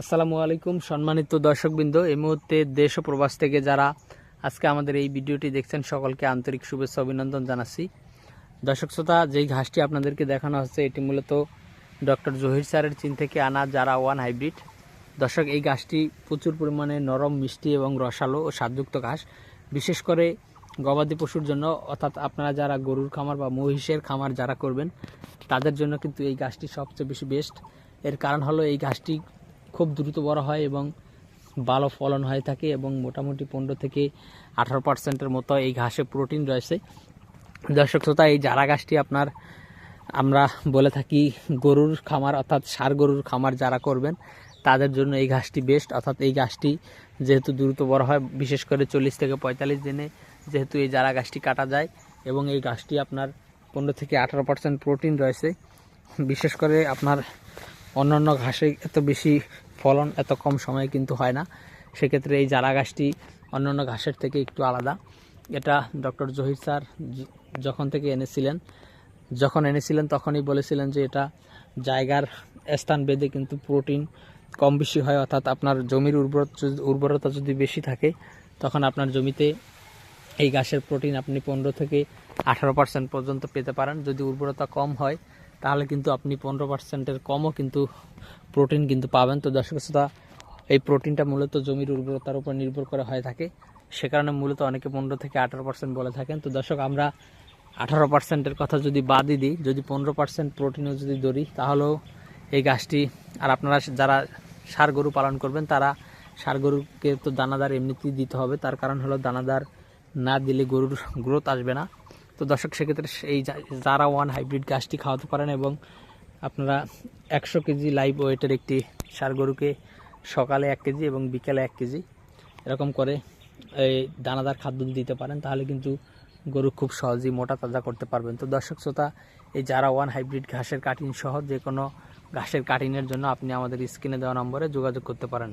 আসসালামু আলাইকুম সম্মানিত দর্শকবৃন্দ। এই মুহূর্তে দেশ ও প্রবাস থেকে যারা আজকে আমাদের এই ভিডিওটি দেখছেন, সকলকে আন্তরিক শুভেচ্ছা অভিনন্দন জানাচ্ছি। দর্শক শ্রোতা, যেই ঘাসটি আপনাদেরকে দেখানো হচ্ছে, এটি মূলত ডক্টর জহির স্যারের চীন থেকে আনা যারা ওয়ান হাইব্রিড। দর্শক, এই ঘাসটি প্রচুর পরিমাণে নরম, মিষ্টি এবং রসালো ও স্বাদযুক্ত ঘাস। বিশেষ করে গবাদি পশুর জন্য, অর্থাৎ আপনারা যারা গরুর খামার বা মহিষের খামার যারা করবেন, তাদের জন্য কিন্তু এই ঘাসটি সবচেয়ে বেশি বেস্ট এর কারণ হলো এই ঘাসটি খুব দ্রুত বড় হয় এবং ভালো ফলন হয়ে থাকে এবং মোটামুটি পনেরো থেকে আঠারো পার্সেন্টের মতো এই ঘাসে প্রোটিন রয়েছে। দর্শক শ্রোতা, এই জারা গাছটি আপনার, আমরা বলে থাকি গরুর খামার, অর্থাৎ সার গরুর খামার যারা করবেন, তাদের জন্য এই ঘাসটি বেস্ট অর্থাৎ এই ঘাসটি যেহেতু দ্রুত বড় হয়, বিশেষ করে চল্লিশ থেকে পঁয়তাল্লিশ দিনে যেহেতু এই জারা গাছটি কাটা যায় এবং এই গাছটি আপনার পনেরো থেকে আঠারো পার্সেন্ট প্রোটিন রয়েছে। বিশেষ করে আপনার অন্যান্য ঘাসে এত বেশি ফলন, এত কম সময়ে কিন্তু হয় না। সেক্ষেত্রে এই জারা গাছটি অন্যান্য ঘাসের থেকে একটু আলাদা। এটা ডক্টর জহির স্যার যখন থেকে এনেছিলেন, যখন এনেছিলেন তখনই বলেছিলেন যে এটা জায়গার স্থান বেঁধে কিন্তু প্রোটিন কম বেশি হয়, অর্থাৎ আপনার জমির উর্বর উর্বরতা যদি বেশি থাকে, তখন আপনার জমিতে এই গাছের প্রোটিন আপনি পনেরো থেকে আঠারো পার্সেন্ট পর্যন্ত পেতে পারেন। যদি উর্বরতা কম হয় তাহলে কিন্তু আপনি পনেরো পার্সেন্টের কমও কিন্তু প্রোটিন কিন্তু পাবেন। তো দর্শক শ্রোতা, এই প্রোটিনটা মূলত জমির উর্বরতার উপর নির্ভর করে হয়ে থাকে। সে কারণে মূলত অনেকে পনেরো থেকে আঠারো পার্সেন্ট বলে থাকেন। তো দর্শক, আমরা আঠারো পার্সেন্টের কথা যদি বাদই দিই, যদি পনেরো পার্সেন্ট প্রোটিনও যদি ধরি, তাহলেও এই গাছটি, আর আপনারা যারা সার গরু পালন করবেন, তারা সার গরুকে তো দানাদার এমনিতেই দিতে হবে। তার কারণ হলো দানাদার না দিলে গরুর গ্রোথ আসবে না। তো দর্শক, সেক্ষেত্রে এই যারা ওয়ান হাইব্রিড গাছটি খাওয়াতে পারেন এবং আপনারা একশো কেজি লাইভ ওয়েটের একটি সার গরুকে সকালে এক কেজি এবং বিকেলে এক কেজি এরকম করে এই দানাদার খাদ্য দিতে পারেন, তাহলে কিন্তু গরু খুব সহজেই মোটা তাজা করতে পারবেন। তো দর্শক, শ্রোতা, এই যারা ওয়ান হাইব্রিড ঘাসের কাটিং সহ যে কোনো ঘাসের কাটিংয়ের জন্য আপনি আমাদের স্ক্রিনে দেওয়া নম্বরে যোগাযোগ করতে পারেন।